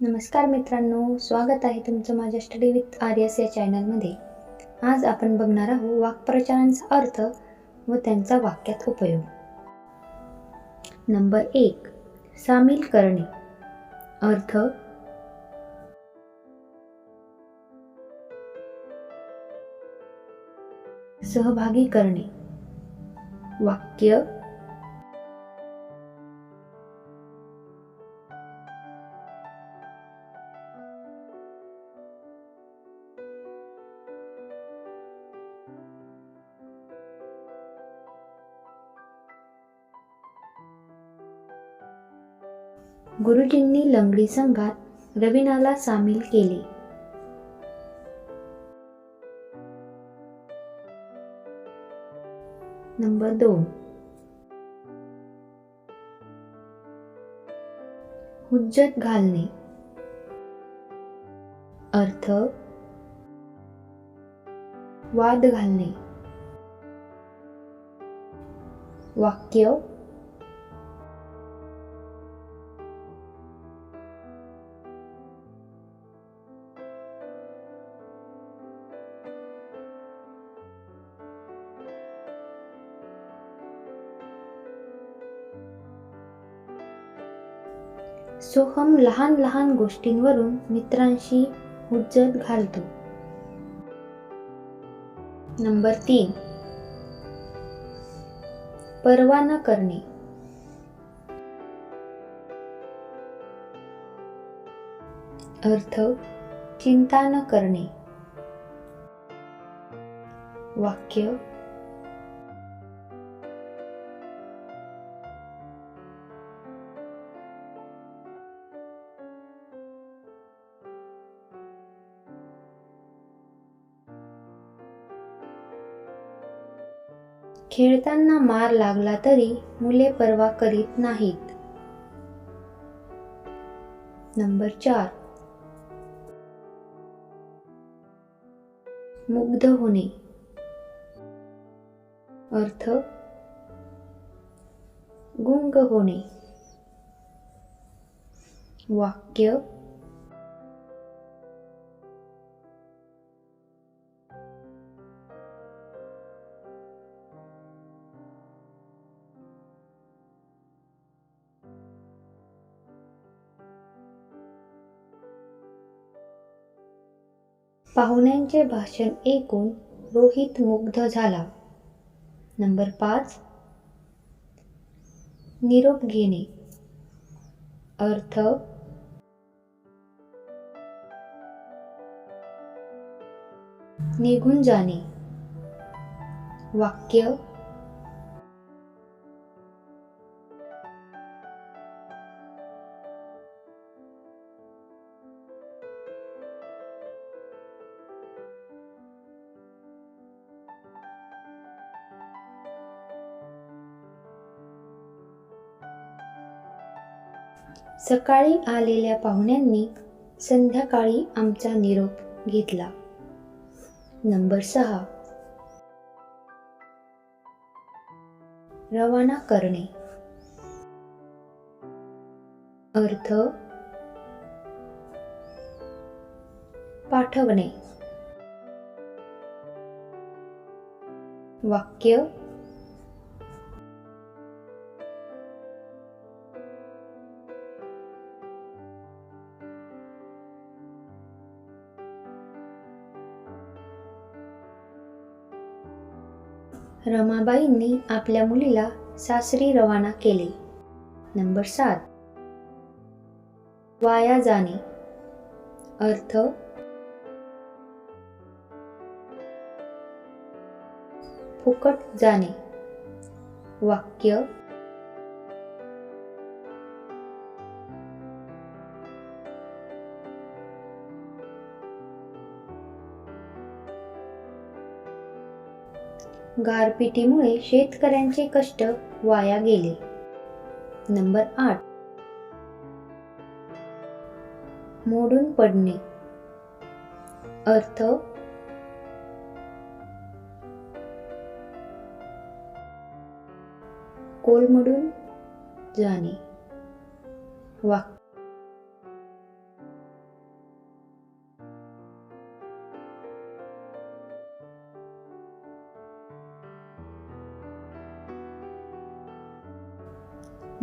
नमस्कार मित्रांनो स्वागत आहे तुमचं माझ्या स्टडी विथ आर एस या चॅनलमध्ये. आज आपण बघणार आहोत वाक्प्रचारांचा अर्थ व त्यांचा वाक्यात उपयोग. नंबर एक सामील करणे. अर्थ सहभागी करणे. वाक्य गुरुजींनी लंगडी संघात रवीनाला सामील केले. नंबर दोन. हुज्जत घालणे. अर्थ वाद घालणे. वाक्य सोहम लहान लहान गोष्टींवरून मित्रांशी हुज्जत घालतो. नंबर तीन. परवा न करणे. अर्थ चिंता न करणे. वाक्य खेळताना मार लागला तरी मुले पर्वा करीत नाहीत. नंबर चार. मुग्ध होणे. अर्थ गुंग होणे. वाक्य पाहुण्यांचे भाषण ऐकून रोहित मुग्ध झाला. नंबर पाच. निरोप घेणे. अर्थ निघून जाणे. वाक्य सकाळी आलेल्या पाहुण्यांनी संध्याकाळी आमचा निरोप घेतला. नंबर सहा. रवाना करणे. अर्थ. पाठवणे. वाक्य. रमाबाईंनी आपल्या मुलीला सासरी रवाना केले. नंबर सात. वाया जाणे. अर्थ फुकट जाणे. वाक्य गारपिटीमुळे शेतकऱ्यांचे कष्ट वाया गेले. नंबर आठ. मोडून पडणे. अर्थ कोलमडून जाणे. वाक्य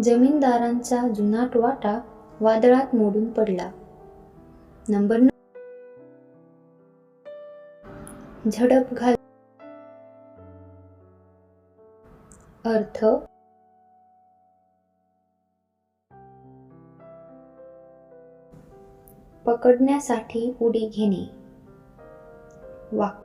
जमीनदारांचा जुनाट वाटा वादळात मोडून पडला. नंबर झडप घाल. अर्थ. पकडण्यासाठी उडी घेणे. वाक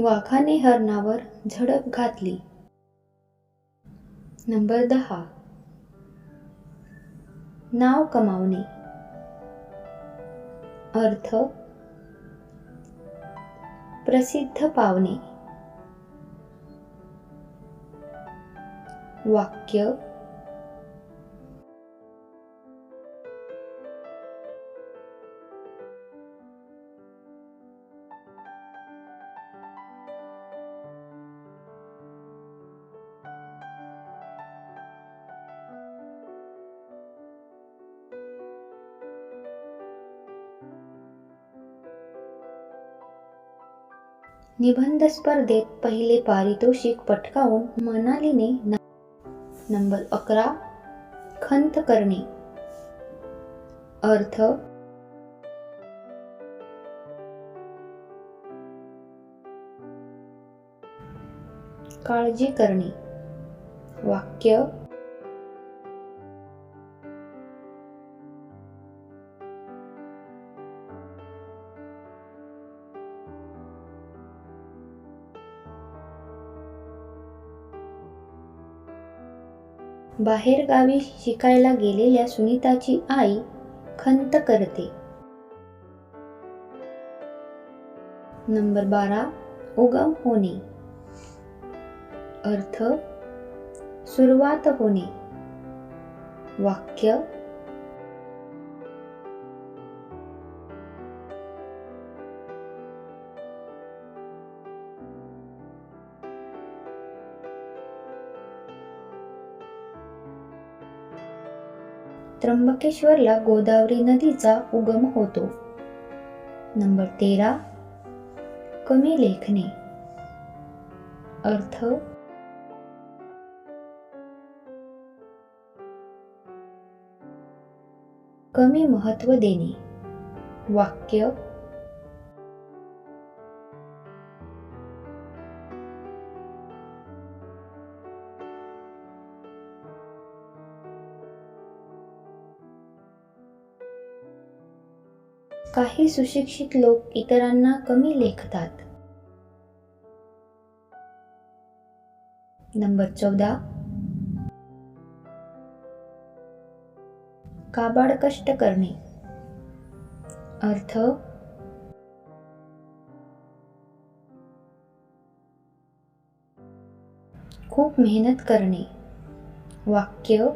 वाघाने हरणावर झडप घातली. नंबर दहा. नाव कमावणे. अर्थ. प्रसिद्ध पावणे. वाक्य. निबंध स्पर्धेत पहिले पारितोषिक पटकावून मनालीने नंबर अकरा खंत करणे. अर्थ काळजी करणे. वाक्य बाहेरगावी शिकायला गेलेल्या सुनीताची आई खंत करते. नंबर बारा उगम होणे. अर्थ सुरुवात होणे. वाक्य त्र्यंबकेश्वरला गोदावरी नदीचा उगम होतो. नंबर तेरा. कमी लेखणे अर्थ कमी महत्त्व देणे. वाक्य काही सुशिक्षित लोक इतरांना कमी लेखतात. नंबर चौदा. काबाड कष्ट करणे. अर्थ खूप मेहनत करणे. वाक्य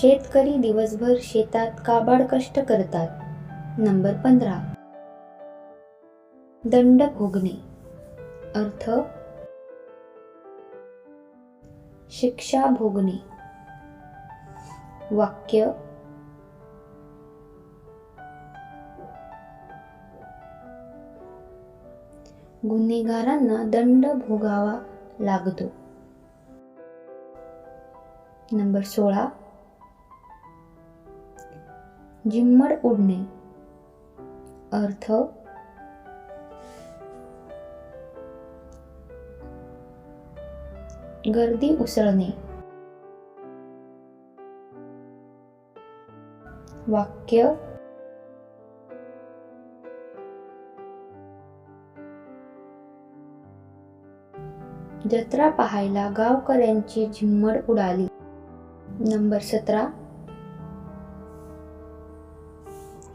शेतकरी दिवसभर शेतात काबाड कष्ट करतात. नंबर पंधरा. दंड भोगणे. अर्थ? शिक्षा भोगणे. वाक्य? गुन्हेगारांना दंड भोगावा लागतो. नंबर सोळा. जिम्मड उडणे. अर्थ गर्दी उसळणे. वाक्य जत्रा पाहायला गावकऱ्यांची झिम्मड उडाली. नंबर सतरा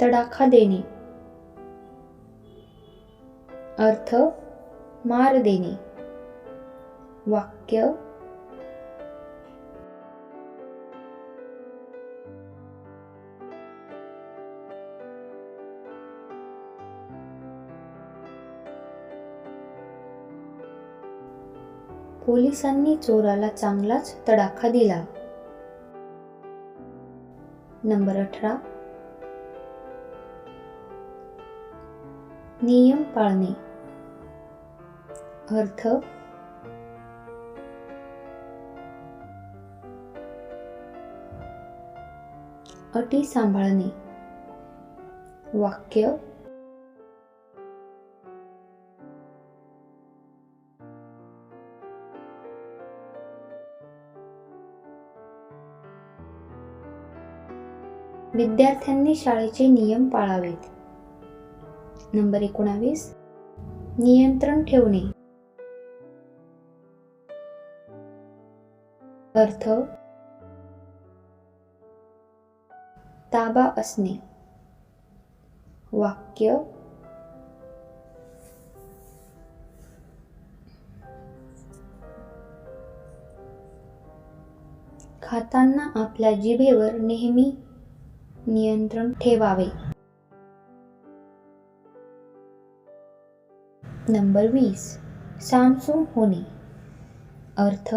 तडाखा देणे. अर्थ मार देणे. वाक्य पोलिसांनी चोराला चांगलाच तडाखा दिला. नंबर अठरा पाळणे. अर्थ अटी सांभाळणे. वाक्य विद्यार्थ्यांनी शाळेचे नियम पाळावेत. नंबर एकोणावीस. नियंत्रण ठेवणे. अर्थ. ताबा असणे. वाक्य. खाताना आपल्या जिभेवर नेहमी नियंत्रण ठेवावे. नंबर वीस. सामसूम होणे. अर्थ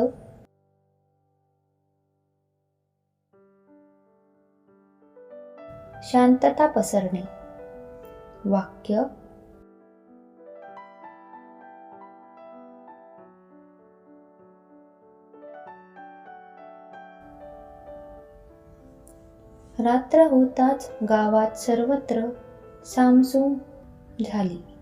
शांतता पसरणे. वाक्य रात्र होताच गावात सर्वत्र सामसूम झाली.